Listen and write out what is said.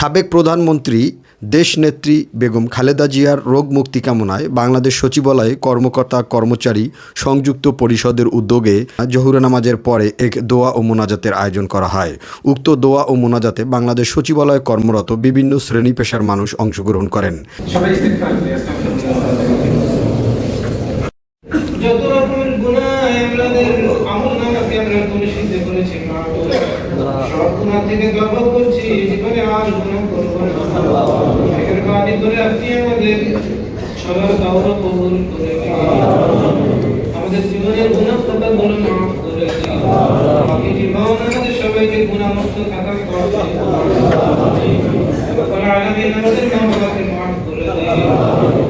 সাবেক প্রধানমন্ত্রী দেশনেত্রী বেগম খালেদা জিয়ার রোগ মুক্তি কামনায় বাংলাদেশ সচিবালয়ে কর্মকর্তা কর্মচারী সংযুক্ত পরিষদের উদ্যোগে জহুর নামাজের পরে এক দোয়া ও মোনাজাতের আয়োজন করা হয়। উক্ত দোয়া ও মোনাজাতে বাংলাদেশ সচিবালয়ে কর্মরত বিভিন্ন শ্রেণি পেশার মানুষ অংশগ্রহণ করেন। করেছি করে থেকে তওবা করছি জীবনে আর গুনাহ করব না। মেহেরবানি করে আপনি আমাদের সবার তওবা করে আমাদের জীবনের গুনাহ কথা বলে মাফ করে সবাইকে গুনাহ মুক্ত থাকার তৌফিক দান আমাদের মা বাবাকে মাফ করে দিন।